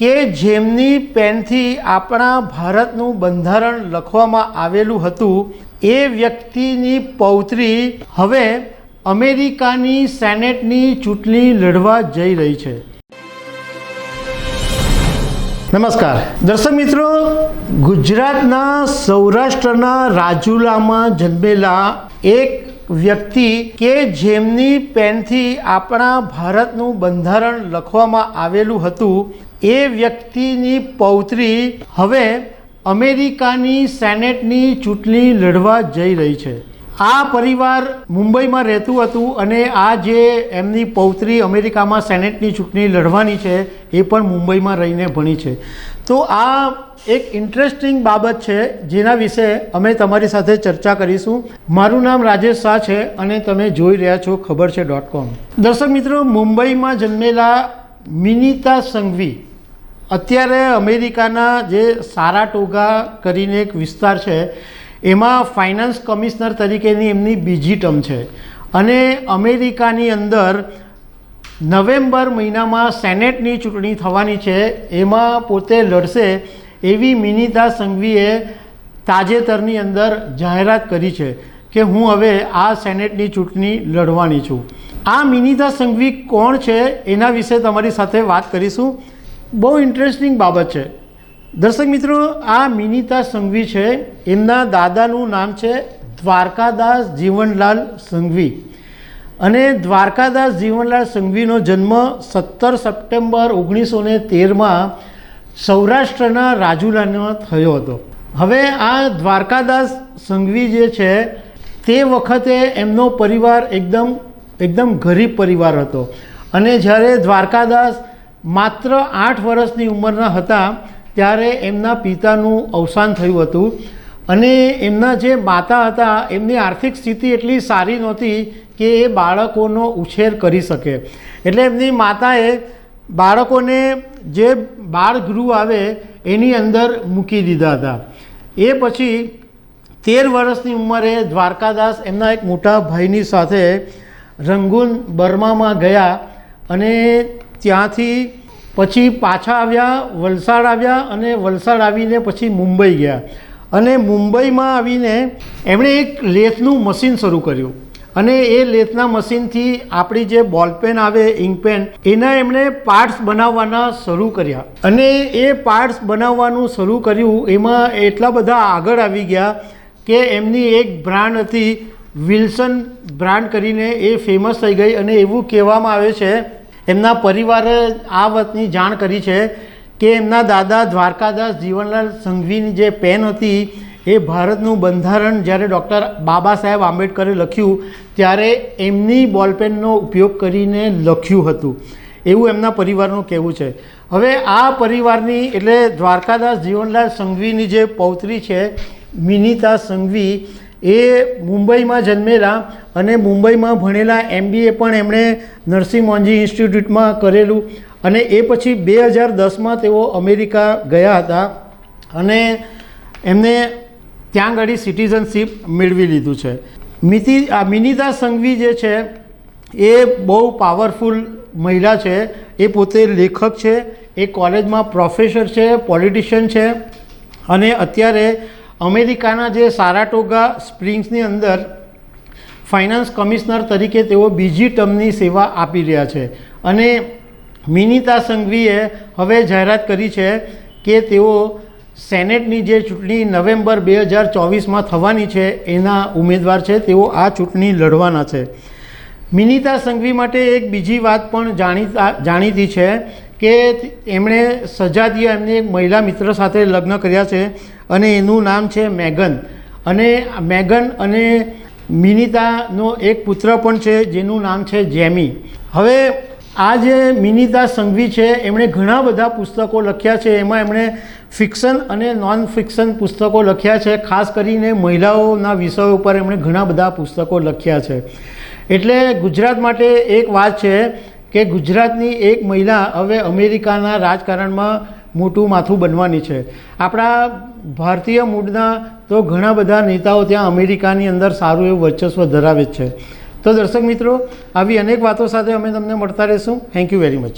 કે જેમની પેનથી આપણા ભારતનું બંધારણ લખવામાં આવેલું હતું, એ વ્યક્તિની પૌત્રી હવે અમેરિકાની સેનેટની ચૂંટણી લડવા જઈ રહી છે. નમસ્કાર. દર્શક મિત્રો, ગુજરાતના સૌરાષ્ટ્રના રાજુલામાં જન્મેલા એક વ્યક્તિ કે જેમની પેનથી આપણા ભારતનું બંધારણ લખવામાં આવેલું હતું, એ વ્યક્તિની પૌત્રી હવે અમેરિકાની સેનેટની ચૂંટણી લડવા જઈ રહી છે. આ પરિવાર મુંબઈમાં રહેતું હતું અને આ જે એમની પૌત્રી અમેરિકામાં સેનેટની ચૂંટણી લડવાની છે, એ પણ મુંબઈમાં રહીને ભણી છે. તો આ એક ઇન્ટરેસ્ટિંગ બાબત છે જેના વિશે અમે તમારી સાથે ચર્ચા કરીશું. મારું નામ રાજેશ શાહ છે અને તમે જોઈ રહ્યા છો ખબર છે ડોટ કોમ દર્શક મિત્રો, મુંબઈમાં જન્મેલા મિનિતા સંઘવી અત્યારે અમેરિકાના જે સારાટોગા કરીને એક વિસ્તાર છે, એમાં ફાઇનાન્સ કમિશનર તરીકેની એમની બીજી ટર્મ છે. અને અમેરિકાની અંદર નવેમ્બર મહિનામાં સેનેટની ચૂંટણી થવાની છે. એમાં પોતે લડશે એવી મિનિતા સંઘવીએ તાજેતરની અંદર જાહેરાત કરી છે કે હું હવે આ સેનેટની ચૂંટણી લડવાની છું. આ મિનિતા સંઘવી કોણ છે એના વિશે તમારી સાથે વાત કરીશું. બહુ ઇન્ટરેસ્ટિંગ બાબત છે. દર્શક મિત્રો, આ મિનિતા સંઘવી છે. એમના દાદાનું નામ છે દ્વારકાદાસ જીવનલાલ સંઘવી. અને દ્વારકાદાસ જીવનલાલ સંઘવીનો જન્મ સત્તર સપ્ટેમ્બર ઓગણીસો ને તેરમાં સૌરાષ્ટ્રના રાજુલામાં થયો હતો. હવે આ દ્વારકાદાસ સંઘવી જે છે, તે વખતે એમનો પરિવાર એકદમ એકદમ ગરીબ પરિવાર હતો. અને જ્યારે દ્વારકાદાસ માત્ર આઠ વર્ષની ઉંમરના હતા, ત્યારે એમના પિતાનું અવસાન થયું હતું. અને એમના જે માતા હતા, એમની આર્થિક સ્થિતિ એટલી સારી નહોતી કે એ બાળકોનો ઉછેર કરી શકે. એટલે એમની માતાએ બાળકોને જે બાળગૃહ આવે એની અંદર મૂકી દીધા હતા. એ પછી તેર વર્ષની ઉંમરે દ્વારકાદાસ એમના એક મોટા ભાઈની સાથે રંગૂન બર્મામાં ગયા અને ત્યાંથી પછી પાછા આવ્યા, વલસાડ આવ્યા અને વલસાડ આવીને પછી મુંબઈ ગયા. અને મુંબઈમાં આવીને એમણે એક લેથનું મશીન શરૂ કર્યું. અને એ લેથના મશીનથી આપણી જે બોલપેન આવે ઇંકપેન એના એમણે પાર્ટ્સ બનાવવાના શરૂ કર્યા. અને એ પાર્ટ્સ બનાવવાનું શરૂ કર્યું, એમાં એટલા બધા આગળ આવી ગયા કે એમની એક બ્રાન્ડ હતી, વિલ્સન બ્રાન્ડ કરીને એ ફેમસ થઈ ગઈ અને એવું કહેવામાં આવે છે, એમના પરિવારે આ વાતની જાણ કરી છે કે એમના દાદા દ્વારકાદાસ જીવનલાલ સંઘવીની જે પેન હતી એ ભારતનું બંધારણ જ્યારે ડૉક્ટર બાબા સાહેબ આંબેડકરે લખ્યું, ત્યારે એમની બોલપેનનો ઉપયોગ કરીને લખ્યું હતું. એવું એમના પરિવારનું કહેવું છે. હવે આ પરિવારની, એટલે દ્વારકાદાસ જીવનલાલ સંઘવીની જે પૌત્રી છે, મિનિતા સંઘવી, એ મુંબઈમાં જન્મેલા અને મુંબઈમાં ભણેલા એમબીએ પણ એમણે નરસિંહ મોંજી ઇન્સ્ટિટ્યૂટમાં કરેલું અને એ પછી બે હજાર દસમાં તેઓ અમેરિકા ગયા હતા અને એમને ત્યાં આગળ સિટીઝનશીપ મેળવી લીધું છે. મિતિ, આ મિનિતા સંઘવી જે છે, એ બહુ પાવરફુલ મહિલા છે. એ પોતે લેખક છે, એ કોલેજમાં પ્રોફેસર છે પોલિટિશિયન છે. અને અત્યારે અમેરિકાના જે સારાટોગા સ્પ્રિંગ્સની અંદર ફાઇનાન્સ કમિશનર તરીકે તેઓ બીજી ટર્મની સેવા આપી રહ્યા છે. અને મિનિતા સંઘવીએ હવે જાહેરાત કરી છે કે તેઓ સેનેટની જે ચૂંટણી નવેમ્બર બે હજાર ચોવીસમાં થવાની છે, એના ઉમેદવાર છે, તેઓ આ ચૂંટણી લડવાના છે. મિનિતા સંઘવી માટે એક બીજી વાત પણ જાણીતા, જાણીતી છે કે એમણે સજાતીય એમની એક મહિલા મિત્ર સાથે લગ્ન કર્યા છે અને એનું નામ છે મેગન. અને મેગન અને મિનિતાનો એક પુત્ર પણ છે, જેનું નામ છે જેમી. હવે આ જે મિનિતા સંઘવી છે, એમણે ઘણા બધા પુસ્તકો લખ્યા છે, એમાં એમણે ફિક્શન અને નોન ફિક્શન પુસ્તકો લખ્યા છે, ખાસ કરીને મહિલાઓના વિષયો ઉપર એમણે ઘણા બધા પુસ્તકો લખ્યા છે. એટલે ગુજરાત માટે એક વાત છે કે ગુજરાતની એક મહિલા હવે અમેરિકાના રાજકારણમાં મોટું માથું બનવાની છે. આપણા ભારતીય મૂળના તો ઘણા બધા નેતાઓ ત્યાં અમેરિકાની અંદર સારું એવું વર્ચસ્વ ધરાવે છે. તો દર્શક મિત્રો, આવી અનેક વાતો સાથે અમે તમને મળતા રહીશું. Thank you very much